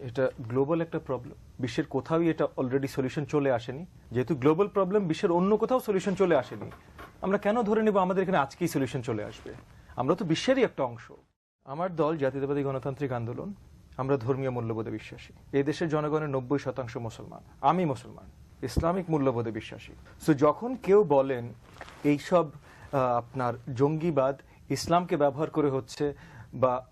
এটা গ্লোবাল একটা প্রবলেম বিশ্বের কোথাওই এটা অলরেডি সলিউশন চলে আসেনি। যেহেতু গ্লোবাল প্রবলেম বিশ্বের অন্য কোথাও সলিউশন চলে আসেনি। আমরা কেন ধরে নেব আমাদের এখানে আজকেই সলিউশন চলে আসবে? আমরা তো বিশ্বেরই একটা অংশ। আমার দল, জাতীয়তাবাদী গণতান্ত্রিক আন্দোলন, আমরা ধর্মীয় মূল্যবোধে বিশ্বাসী। এই দেশের জনগণের নব্বই শতাংশ মুসলমান। আমি মুসলমান। ইসলামিক মূল্যবোধে বিশ্বাসী। সো যখন কেউ বলেন, এইসব আপনার জঙ্গিবাদ ইসলামকে ব্যবহার করে হচ্ছে বা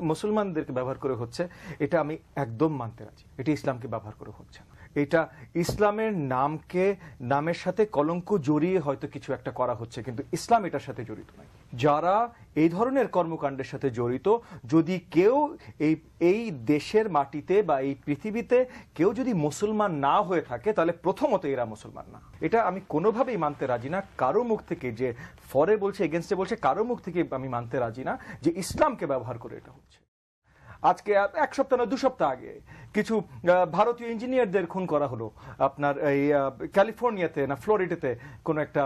মুসলমানদেরকে ব্যবহার করে হচ্ছে, এটা আমি একদম মানতে রাজি। এটা ইসলামকে ব্যবহার করে হচ্ছে না। এটা ইসলামের নামকে, নামের সাথে কলঙ্ক জড়িয়ে হয়তো কিছু একটা করা হচ্ছে, কিন্তু ইসলাম এটার সাথে জড়িত নয়। যারা এই ধরনের কর্মকাণ্ডের সাথে জড়িত, যদি কেউ এই এই দেশের মাটিতে বা এই পৃথিবীতে কেউ যদি মুসলমান না হয়ে থাকে, তাহলে প্রথমত এরা মুসলমান না। এটা আমি কোনোভাবেই মানতে রাজি না। কারও মুখ থেকে যে ফরে বলছে এগেনস্টে বলছে, কারও মুখ থেকে আমি মানতে রাজি না যে ইসলামকে ব্যবহার করে এটা হচ্ছে। আজকে এক সপ্তাহ না, দু সপ্তাহ আগে কিছু ভারতীয় ইঞ্জিনিয়ারদের খুন করা হলো আপনার এই ক্যালিফোর্নিয়াতে না, ফ্লোরিডাতে কোনো একটা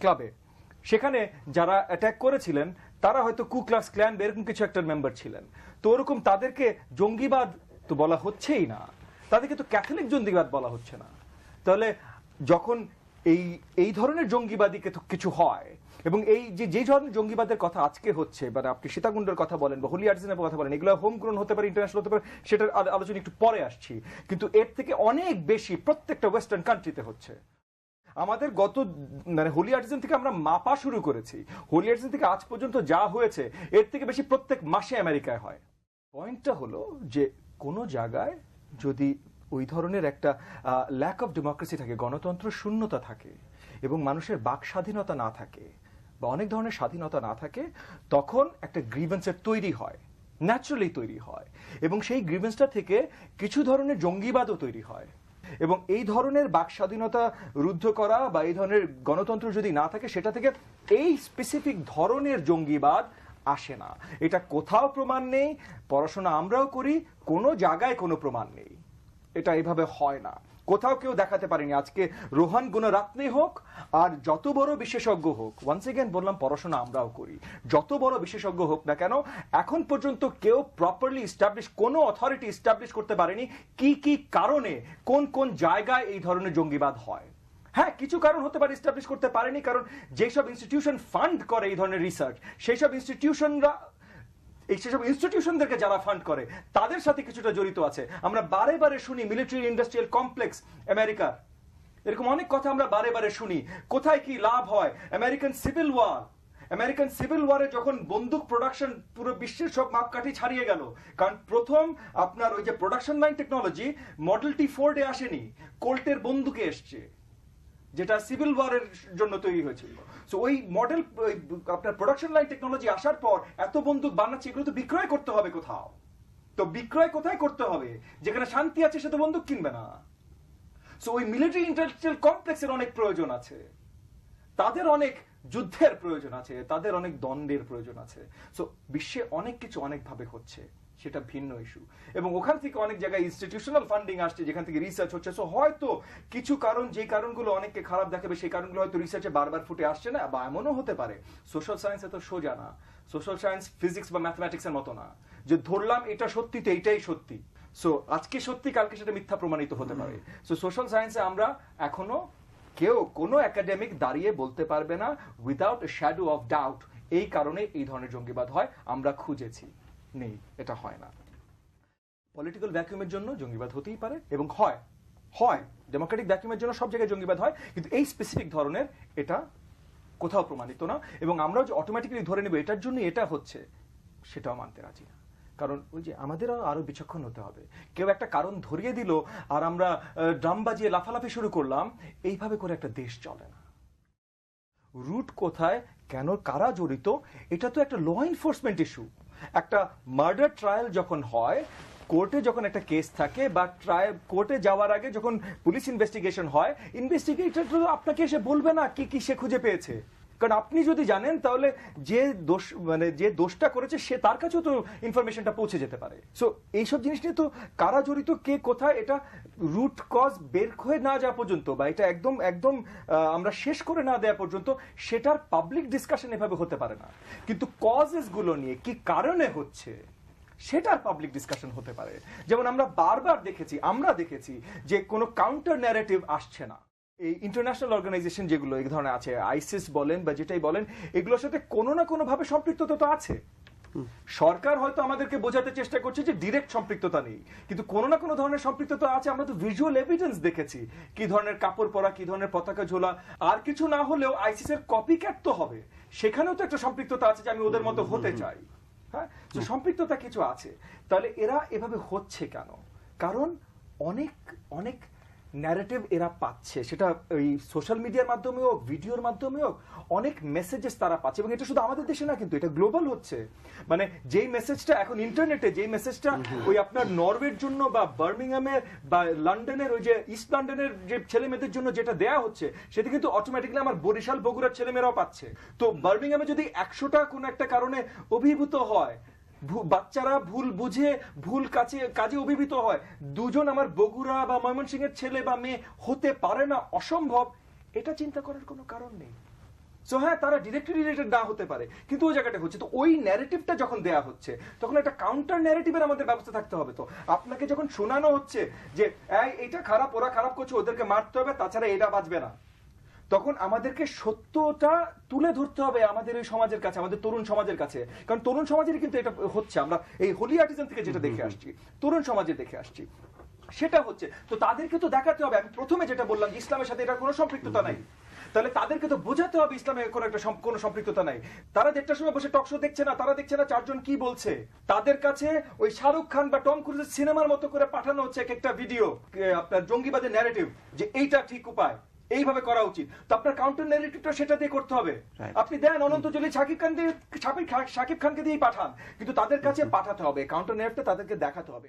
ক্লাবে। সেখানে যারা অ্যাটাক করেছিলেন, তারা হয়তো কু ক্লাস ক্ল্যান এরকম কিছু একটা মেম্বার ছিলেন। তো ওরকম তাদেরকে জঙ্গিবাদ তো বলা হচ্ছেই না। তাদেরকে তো ক্যাথলিক জঙ্গিবাদ বলা হচ্ছে না। তাহলে যখন এই এই ধরনের জঙ্গিবাদী কিছু- হয়। এবং এই যে যে ধরনের জঙ্গিবাদের কথা আজকে হচ্ছে মানে আপনি সীতাকুণ্ডের কথা বলেন বা হোলি আর্টসেনের কথা বলেন, এগুলো হোম গ্রোন হতে পারে ইন্টারন্যাশনাল হতে পারে, সেটার আলো- আলোচনা একটু পরে আসছি। কিন্তু এর থেকে অনেক বেশি প্রত্যেকটা ওয়েস্টার্ন কান্ট্রিতে হচ্ছে। আমাদের গত মানে হোলি আর্টিজান থেকে আমরা মাপা শুরু করেছি। হোলি আর্টিজান থেকে আজ পর্যন্ত যা হয়েছে, এর থেকে বেশি প্রত্যেক মাসে আমেরিকায় হয়। পয়েন্টটা হলো যে, কোনো জায়গায় যদি ওই ধরনের একটা ল্যাক অফ ডেমোক্রেসি থাকে, গণতন্ত্র শূন্যতা থাকে এবং মানুষের বাক স্বাধীনতা না থাকে বা অনেক ধরনের স্বাধীনতা না থাকে, তখন একটা গ্রিভেন্সের তৈরি হয় ন্যাচারালি তৈরি হয় এবং সেই গ্রিভেন্সটা থেকে কিছু ধরনের জঙ্গিবাদও তৈরি হয় এবং এই ধরনের বাক স্বাধীনতা রুদ্ধ করা বা এই ধরনের গণতন্ত্র যদি না থাকে, সেটা থেকে এই স্পেসিফিক ধরনের জঙ্গিবাদ আসে না। এটা কোথাও প্রমাণ নেই, পড়াশোনা আমরাও করি, কোনো জায়গায় কোনো প্রমাণ নেই। এটা এভাবে হয় না। কোথাও কেউ দেখাতে পারেনি। আজকে রোহান গুণরাত্নে হোক আর যত বড় বিশেষজ্ঞ হোক ওয়ান্স এগেন বললাম, পড়াশোনা আমরাও করি, যত বড় বিশেষজ্ঞ হোক না কেন, এখন পর্যন্ত কেউ প্রপারলি ইস্টাবলিশ কোনো অথরিটি ইস্টাবলিশ করতে পারেনি কি কি কারণে, কোন কোন জায়গায় এই ধরনের জঙ্গিবাদ হয়। হ্যাঁ কিছু কারণ হতে পারে ইস্টাবলিশ করতে পারেনি, কারণ যেসব ইনস্টিটিউশন ফান্ড করে এই ধরনের রিসার্চ সেই সব ইনস্টিটিউশনরা এই সেসব ইনস্টিটিউশনদেরকে যারা ফান্ড করে, তাদের সাথে কিছুটা জড়িত আছে। আমরা বারে বারে শুনি মিলিটারি ইন্ডাস্ট্রিয়াল কমপ্লেক্স আমেরিকার এরকম অনেক কথা আমরা বারে বারে শুনি। কোথায় কি লাভ হয়? American civil war American civil ওয়ারে যখন বন্দুক প্রোডাকশন পুরো বিশ্বের সব মাপকাঠি ছাড়িয়ে গেল, কারণ প্রথম আপনার ওই যে production line technology model T ফোর্ডে আসেনি কোল্টের বন্দুকে এসছে। যেটা সিভিল ওয়ারের জন্য তৈরি হয়েছিল। সো ওই মডেল আপনার প্রোডাকশন লাইন টেকনোলজি আসার পর এত বন্দুক বানাচ্ছে, এগুলো তো বিক্রয় করতে হবে কোথাও। তো বিক্রয় কোথায় করতে হবে? যেখানে শান্তি আছে, সে তো বন্দুক কিনবে না। সো ওই মিলিটারি ইন্ডাস্ট্রিয়াল কমপ্লেক্সের অনেক প্রয়োজন আছে। তাদের অনেক যুদ্ধের প্রয়োজন আছে, তাদের অনেক দ্বন্দ্বের প্রয়োজন আছে। সো বিশ্বে অনেক কিছু অনেকভাবে হচ্ছে। সেটা ভিন্ন ইস্যু এবং ওখান থেকে অনেক জায়গায় ইনস্টিটিউশনাল ফান্ডিং আসছে যেখান থেকে রিসার্চ হচ্ছে। সো হয়তো কিছু কারণ যে কারণগুলো অনেককে খারাপ দেখাবে সেই কারণগুলো হয়তো রিসার্চে বারবার ফুটে আসছে না বা এমনও হতে পারে। সোশ্যাল সায়েন্স এত সোজা না। সোশ্যাল সায়েন্স ফিজিক্স বা ম্যাথমেটিক্স এর মতো না। যে ধরলাম এটা সত্যি তো এইটাই সত্যি। সো আজকে সত্যি কালকে সেটা মিথ্যা প্রমাণিত হতে পারে। সো সোশ্যাল সায়েন্সে আমরা এখনও কেউ কোনো একাডেমিক দাঁড়িয়ে বলতে পারবে না উইদাউট শ্যাডো অফ ডাউট এই কারণে এই ধরনের জঙ্গিবাদ হয় আমরা খুঁজেছি। নেই, এটা হয় না। পলিটিক্যাল ভ্যাকুয়ামের জন্য জঙ্গিবাদ হতেই পারে এবং হয়। হয়। ডেমোক্রেটিক ভ্যাকুয়ামের জন্য সব জায়গায় জঙ্গিবাদ হয়, কিন্তু এই স্পেসিফিক ধরনের এটা কোথাও প্রমাণিত না এবং আমরাও যে অটোমেটিক্যালি ধরে নেব এটার জন্য এটা হচ্ছে, সেটাও মানতে রাজি না। কারণ ওই যে আমাদেরও আরও বিচক্ষণ হতে হবে। কেউ একটা কারণ ধরিয়ে দিল আর আমরা ড্রাম বাজিয়ে লাফালাফি শুরু করলাম, এইভাবে করে একটা দেশ চলে না। রুট কোথায়? কেন, কারা জড়িত, এটা তো একটা ল এনফোর্সমেন্ট ইস্যু একটা মার্ডার ট্রায়াল যখন হয় কোর্টে যখন একটা কেস থাকে বা ট্রায় কোর্টে যাওয়ার আগে যখন পুলিশ ইনভেস্টিগেশন হয় ইনভেস্টিগেটর তো আপনাকে এসে বলবে না কি কি সে খুঁজে পেয়েছে। কারণ আপনি যদি জানেন, তাহলে যে দোষ মানে যে দোষটা করেছে, সে তার কাছেও তো ইনফরমেশনটা পৌঁছে যেতে পারে। সো এইসব জিনিস নিয়ে তো কারা জড়িত, কে কোথায়, এটা রুট কজ বের হয়ে না যাওয়া পর্যন্ত বা এটা একদম একদম আমরা শেষ করে না দেওয়া পর্যন্ত সেটার পাবলিক ডিসকাশন এভাবে হতে পারে না। কিন্তু কজেসগুলো নিয়ে কি কারণে হচ্ছে, সেটার পাবলিক ডিসকাশন হতে পারে। যেমন আমরা বারবার দেখেছি, আমরা দেখেছি যে কোনো কাউন্টার ন্যারেটিভ আসছে না। এই ইন্টারন্যাশনাল অর্গানাইজেশন যেগুলো এই ধরনের আছে আইসিস বলেন বা যেটাই বলেন এগুলোর সাথে কোনো না কোনো ভাবে সম্পৃক্ততা তো আছে। সরকার হয়তো আমাদেরকে বোঝাতে চেষ্টা করছে যে ডিরেক্ট সম্পৃক্ততা নেই কিন্তু কোনো না কোনো ধরনের সম্পৃক্ততা আছে আমরা তো ভিজুয়াল এভিডেন্স দেখেছি কি ধরনের কাপড় পরা কি ধরনের পতাকা ঝোলা আর কিছু না হলেও আইসিস এর কপি ক্যাট তো হবে। সেখানেও তো একটা সম্পৃক্ততা আছে যে আমি ওদের মতো হতে চাই। হ্যাঁ? তো সম্পৃক্ততা কিছু আছে। তাহলে এরা এভাবে হচ্ছে কেন? কারণ অনেক অনেক ন্যারেটিভ এরা পাচ্ছে সেটা ওই সোশ্যাল মিডিয়ার মাধ্যমে হোক ভিডিওর মাধ্যমে হোক অনেক মেসেজেস তারা পাচ্ছে এবং এটা শুধু আমাদের দেশে না কিন্তু এটা গ্লোবাল হচ্ছে। মানে যেই মেসেজটা এখন ইন্টারনেটে যেই মেসেজটা ওই আপনার নরওয়ের জন্য বা বার্মিংহামের বা লন্ডনের ওই যে ইস্ট লন্ডনের যে ছেলে মেয়েদের জন্য যেটা দেয়া হচ্ছে সেটা কিন্তু অটোমেটিক্যালি আমার বরিশাল বগুড়ার ছেলেমেয়েরাও পাচ্ছে। তো বার্মিংহামে যদি একশোটা কোনো একটা কারণে অভিভূত হয় বাচ্চারা ভুল বুঝে, ভুল কাজে কাজে অভিভূত হয়। দুজন আমার বগুড়া বা ময়মনসিংহের ছেলে বা মেয়ে হতে পারে না, অসম্ভব। এটা চিন্তা করার কোনো কারণ নেই। সো হ্যাঁ তারা ডিরেক্টলি রিলেটেড না হতে পারে, কিন্তু ওই জায়গাটা হচ্ছে। তো ওই ন্যারেটিভটা যখন দেয়া হচ্ছে, তখন একটা কাউন্টার ন্যারেটিভের আমাদের ব্যবস্থা থাকতে হবে তো। আপনাকে যখন শোনানো হচ্ছে যে, এই এটা খারাপ, ওরা খারাপ করছে, ওদেরকে মারতে হবে, তাছাড়া এটা বাঁচবে না। তখন আমাদেরকে সত্যটা তুলে ধরতে হবে আমাদের এই সমাজের কাছে আমাদের তরুণ সমাজের কাছে। কারণ তরুণ সমাজের কিন্তু এটা হচ্ছে আমরা এই হোলি আর্টিজান থেকে যেটা দেখে আসছি তরুণ সমাজে দেখে আসছি। সেটা হচ্ছে তো তাদেরকে তো দেখাতে হবে আমি প্রথমে যেটা বললাম ইসলামের সাথে এটা কোনো সম্পৃক্ততা নাই। তাহলে তাদেরকে তো বোঝাতে হবে ইসলামের কোনো একটা কোনো সম্পৃক্ততা নাই। তারা দেড়টার সময় বসে টকশো দেখছে না তারা দেখছে না চারজন কি বলছে। তাদের কাছে ওই শাহরুখ খান বা টম ক্রুজের সিনেমার মতো করে পাঠানো হচ্ছে এক একটা ভিডিও আপনার জঙ্গিবাদের ন্যারেটিভ যে এইটা ঠিক উপায়। এইভাবে করা উচিত। তো আপনার কাউন্টার ন্যারেটিভটা সেটা দিয়ে করতে হবে। আপনি দেন অনন্ত জলি শাকিব খান দিয়ে শাকিব খানকে দিয়েই পাঠান। কিন্তু তাদের কাছে পাঠাতে হবে। কাউন্টার ন্যারেটিভটা তাদেরকে দেখাতে হবে।